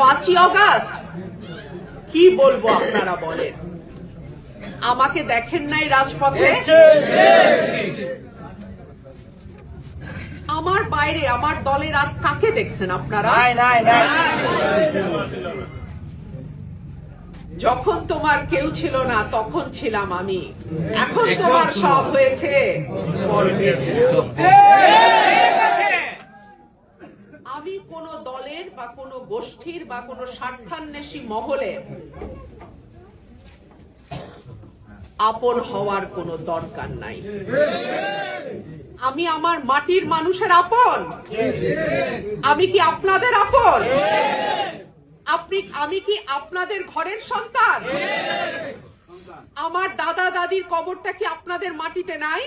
পাঁচই অগাস্ট? কি বলব আপনারা বলেন? আমাকে দেখেন নাই রাজপথে? আমার বাইরে আমার দলের আর কাকে দেখছেন আপনারা? যখন তোমার কেউ ছিল না তখন ছিলাম আমি। এখন তোমার সব হয়েছে পর হয়েছে। আমি কোন দলের বা কোন গোষ্ঠীর বা কোন স্বার্থান্বেষী মহলের আপন হওয়ার কোন দরকার নাই। আমি আমার মাটির মানুষের আপন। আমি কি আপনাদের আপন? আপনি, আমি কি আপনাদের ঘরের সন্তান? আমার দাদা দাদির কবরটা কি আপনাদের মাটিতে নাই?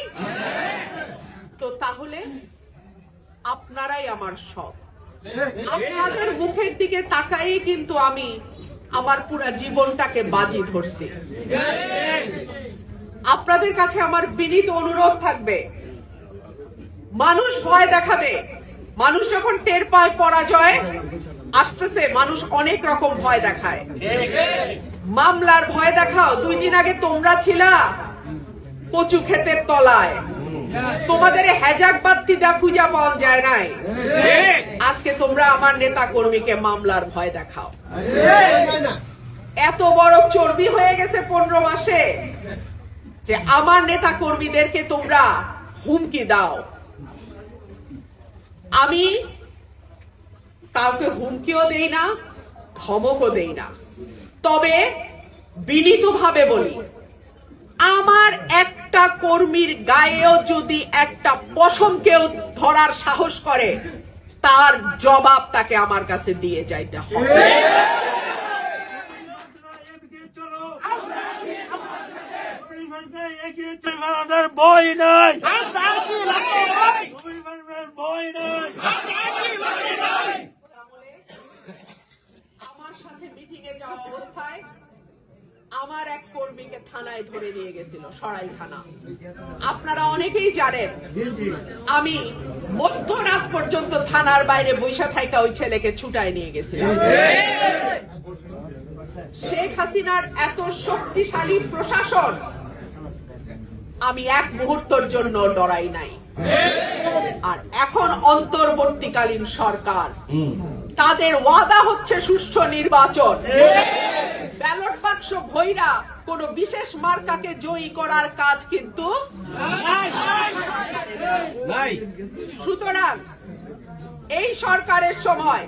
তো তাহলে আপনারাই আমার সব আপনাদের মুখের দিকে তাকাই কিন্তু আমি আমার পুরা জীবনটাকে বাজি ধরছি। আপনাদের কাছে আমার বিনীত অনুরোধ থাকবে। মানুষ ভয় দেখাবে। মানুষ যখন টের পায় পরাজয়, আসতেছে, মানুষ অনেক রকম ভয় দেখায়। মামলার ভয় দেখাও, দুই দিন আগে তোমরা ছিলা কচু ক্ষেতের তলায়। তোমাদের হেজাক বাত্তি দা খুঁজা পাওয়া যায় নাই। আজকে তোমরা আমার নেতা কর্মীকে মামলার ভয় দেখাও। এত বড় চর্বি হয়ে গেছে পনেরো মাসে যে আমার নেতা কর্মীদেরকে তোমরা হুমকি দাও। আমি কাউকে হুমকিও দেই না ধমকও দেই না। তবে বিনীতভাবে বলি আমার একটা কর্মীর গায়েও যদি একটা পশম কেউ ধরার সাহস করে তার জবাব তাকে আমার কাছে দিয়ে যাইতে হবে বই নাই বই নাই আমার সাথে মিটিং এ যাওয়া অবস্থায় আমার এক কর্মীকে থানায় ধরে নিয়ে গেছিল সরাই থানা। আপনারা অনেকেই জানেন আমি মধ্যরাত পর্যন্ত থানার বাইরে বৈশা ওই ছেলেকে ছুটায় নিয়ে গেছিলাম। শেখ হাসিনার এত শক্তিশালী প্রশাসন আমি এক মুহূর্তের জন্য ডরাই নাই। আর এখন অন্তর্বর্তীকালীন সরকার তাদের ওয়াদা হচ্ছে সুষ্ঠু নির্বাচন। ব্যালট বাক্স ভৈরা কোন বিশেষ মার্কাকে জয়ী করার কাজ কিন্তু সুতরাং এই সরকারের সময়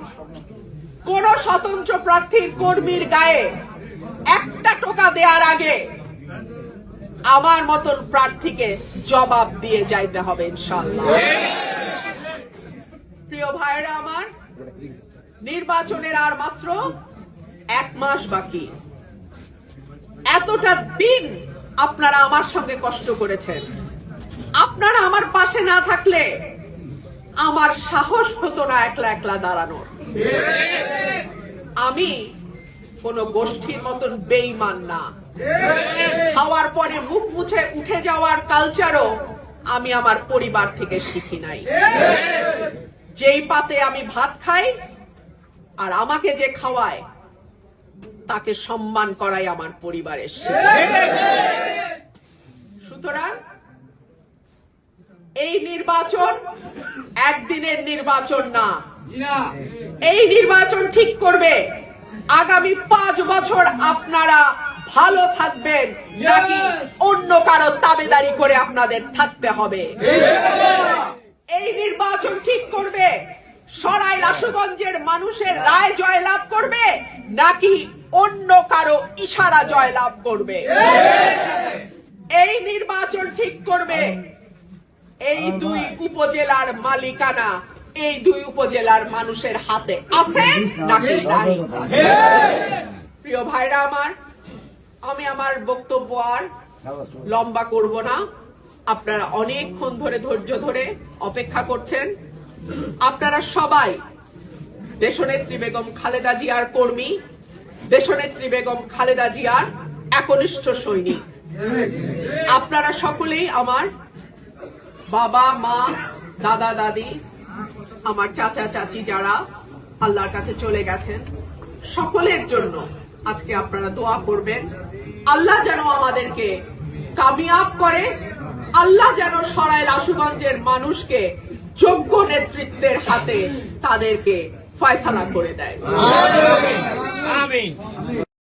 কোন স্বতন্ত্র প্রার্থীর কর্মীর গায়ে একটা টোকা দেওয়ার আগে আমার মতন প্রার্থীকে জবাব দিয়ে যাইতে হবে ইনশাল্লাহ প্রিয় ভাইরা আমার নির্বাচনের আর মাত্র এক মাস বাকি। এতটা দিন আপনারা আমার সঙ্গে কষ্ট করেছেন? আপনারা আমার পাশে না থাকলে আমার সাহস হতো না একলা একলা দাঁড়ানোর। আমি কোন গোষ্ঠীর মতন বেইমান না। খাওয়ার পরে মুখ মুছে উঠে যাওয়ার কালচারও আমি আমার পরিবার থেকে শিখি নাই। যেই পাতে আমি ভাত খাই আর আমাকে যে খাওয়ায় তাকে সম্মান করাই আমার পরিবারের সুতরাং এই নির্বাচন একদিনের নির্বাচন না। এই নির্বাচন ঠিক করবে। আগামী পাঁচ বছর আপনারা ভালো থাকবেন। নাকি অন্য কারও তাবেদারি করে আপনাদের থাকতে হবে। এই নির্বাচন ঠিক করবে। সরাই রাসুগঞ্জের মানুষের রায় জয়লাভ করবে, নাকি অন্য কারও ইশারা জয়লাভ করবে? এই নির্বাচন ঠিক করবে এই দুই উপজেলার মালিকানা, এই দুই উপজেলার মানুষের হাতে আছে নাকি নাই? প্রিয় ভাইরা আমার, আমি আমার বক্তব্য আর লম্বা করব না। আপনারা অনেকক্ষণ ধরে ধৈর্য ধরে অপেক্ষা করছেন। আপনারা সবাই, দেশনেত্রী বেগম খালেদা জিয়ার কর্মী, দেশনেত্রী বেগম খালেদা জিয়ার একনিষ্ঠ সৈনিক। আপনারা সকলেই আমার বাবা, মা, দাদা, দাদি, আমার চাচা, চাচি যারা আল্লাহর কাছে চলে গেছেন, সকলের জন্য আজকে আপনারা দোয়া করবেন। আল্লাহ যেন আমাদেরকে কামিয়াব করে, আল্লাহ যেন সরাইল আশুগঞ্জের মানুষকে যোগ্য নেতৃত্বের হাতে তাদেরকে ফয়সালা করে দেয়।